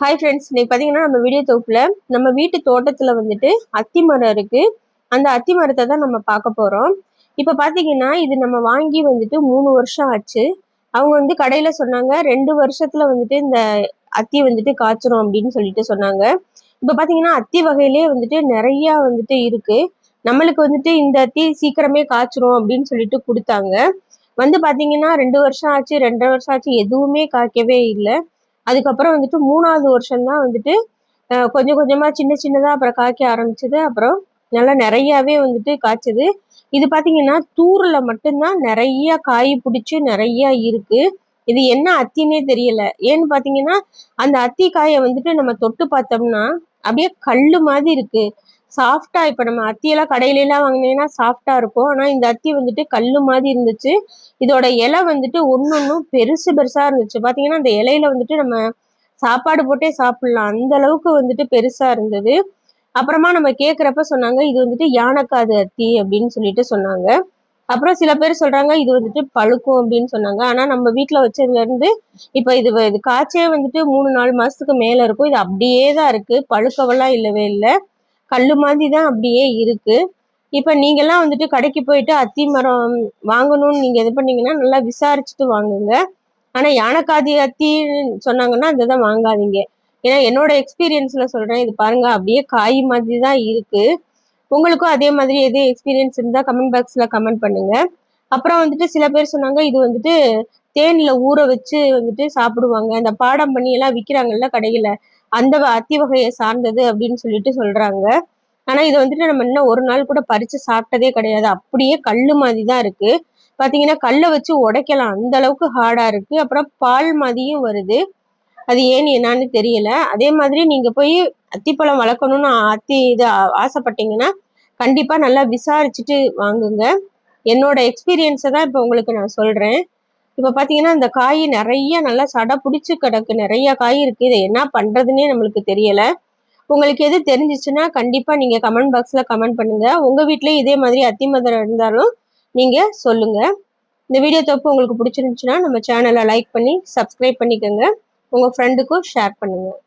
Hi friends இன்னைக்கு பார்த்தீங்கன்னா நம்ம வீடியோ தொகுப்பில் நம்ம வீட்டு தோட்டத்தில் வந்துட்டு அத்தி மரம் இருக்குது அந்த அத்தி மரத்தை தான் நம்ம பார்க்க போகிறோம் இப்போ பார்த்தீங்கன்னா இது நம்ம வாங்கி வந்துட்டு மூணு வருஷம் ஆச்சு. அவங்க வந்து கடையில் சொன்னாங்க ரெண்டு வருஷத்தில் வந்துட்டு இந்த அத்தி வந்துட்டு காய்ச்சிரும் அப்படின்னு சொல்லிட்டு சொன்னாங்க. இப்போ பார்த்தீங்கன்னா அத்தி வகையிலே வந்துட்டு நிறையா வந்துட்டு இருக்குது நம்மளுக்கு வந்துட்டு இந்த அத்தி சீக்கிரமே காய்ச்சிரும் அப்படின்னு சொல்லிட்டு கொடுத்தாங்க. வந்து பார்த்தீங்கன்னா ரெண்டு வருஷம் ஆச்சு ரெண்டரை வருஷம் ஆச்சு எதுவுமே காய்க்கவே இல்லை. அதுக்கப்புறம் வந்துட்டு மூணாவது வருஷம் தான் வந்துட்டு கொஞ்சம் கொஞ்சமாக சின்ன சின்னதாக அப்புறம் காய்க்க ஆரம்பிச்சது. அப்புறம் நல்லா நிறையாவே வந்துட்டு காய்ச்சது. இது பார்த்தீங்கன்னா தூரில் மட்டும்தான் நிறைய காய் பிடிச்சி நிறையா இருக்கு. இது என்ன அத்தின்னே தெரியல. ஏன்னு பார்த்தீங்கன்னா அந்த அத்தி காயை வந்துட்டு நம்ம தொட்டு பார்த்தோம்னா அப்படியே கல் மாதிரி இருக்கு. சாஃப்டா இப்போ நம்ம அத்தியெல்லாம் கடையிலலாம் வாங்கினீங்கன்னா சாஃப்டா இருக்கும். ஆனால் இந்த அத்தி வந்துட்டு கல் மாதிரி இருந்துச்சு. இதோட இலை வந்துட்டு ஒன்னொன்னும் பெருசு பெருசா இருந்துச்சு. பாத்தீங்கன்னா அந்த இலையில வந்துட்டு நம்ம சாப்பாடு போட்டே சாப்பிடலாம். அந்த அளவுக்கு வந்துட்டு பெருசா இருந்தது. அப்புறமா நம்ம கேட்குறப்ப சொன்னாங்க இது வந்துட்டு யானைக்காது அத்தி அப்படின்னு சொல்லிட்டு சொன்னாங்க. அப்புறம் சில பேர் சொல்றாங்க இது வந்துட்டு பழுக்கும் அப்படின்னு சொன்னாங்க. ஆனா நம்ம வீட்டுல வச்சதுல இருந்து இப்ப இது இது காய்ச்சே வந்துட்டு மூணு நாலு மாசத்துக்கு மேல இருக்கும். இது அப்படியே தான் இருக்கு. பழுக்கவெல்லாம் இல்லவே இல்லை. கல் மாதிரி தான் அப்படியே இருக்குது இப்போ நீங்கள்லாம் வந்துட்டு கடைக்கு போயிட்டு அத்தி மரம் வாங்கணும்னு நீங்கள் இது பண்ணீங்கன்னா நல்லா விசாரிச்சுட்டு வாங்குங்க. ஆனால் யானைக்காதி அத்தின்னு சொன்னாங்கன்னா அதை தான் வாங்காதீங்க. ஏன்னா என்னோட எக்ஸ்பீரியன்ஸில் சொல்கிறேன் இது பாருங்க அப்படியே காய் மாதிரி தான் இருக்குது உங்களுக்கும் அதே மாதிரி எதே எக்ஸ்பீரியன்ஸ் இருந்தால் கமெண்ட் பாக்ஸில் கமெண்ட் பண்ணுங்கள் அப்புறம் வந்துட்டு சில பேர் சொன்னாங்க இது வந்துட்டு தேனில் ஊற வச்சு வந்துட்டு சாப்பிடுவாங்க. அந்த பாடம் பண்ணி எல்லாம் விற்கிறாங்கல்ல கடையில். அந்த அத்தி வகையை சார்ந்தது அப்படின்னு சொல்லிட்டு சொல்றாங்க. ஆனா இது வந்துட்டு நம்ம இன்னும் ஒரு நாள் கூட பறிச்சு சாப்பிட்டதே கிடையாது. அப்படியே கல்லு மாதிரி தான் இருக்கு. பாத்தீங்கன்னா கல்லை வச்சு உடைக்கலாம். அந்த அளவுக்கு ஹார்டா இருக்கு. அப்புறம் பால் மாதிரியும் வருது. அது ஏன் என்னான்னு தெரியல. அதே மாதிரி நீங்க போய் அத்திப்பழம் வளர்க்கணும்னு அத்தி இது ஆசைப்பட்டீங்கன்னா கண்டிப்பா நல்லா விசாரிச்சுட்டு வாங்குங்க. என்னோட எக்ஸ்பீரியன்ஸை தான் இப்போ உங்களுக்கு நான் சொல்றேன். இப்போ பார்த்தீங்கன்னா இந்த காய் நிறைய நல்லா சடை பிடிச்சி கிடக்கு. நிறைய காய் இருக்குது இதை என்ன பண்ணுறதுன்னே நம்மளுக்கு தெரியலை. உங்களுக்கு எது தெரிஞ்சிச்சுன்னா கண்டிப்பாக நீங்கள் கமெண்ட் பாக்ஸில் கமெண்ட் பண்ணுங்கள் உங்கள் வீட்லேயும் இதே மாதிரி அத்திமதம் இருந்தாலும் நீங்கள் சொல்லுங்கள் இந்த வீடியோ தொப்பு உங்களுக்கு பிடிச்சிருந்துச்சுன்னா நம்ம சேனலை லைக் பண்ணி சப்ஸ்கிரைப் பண்ணிக்கோங்க. உங்கள் ஃப்ரெண்டுக்கும் ஷேர் பண்ணுங்கள்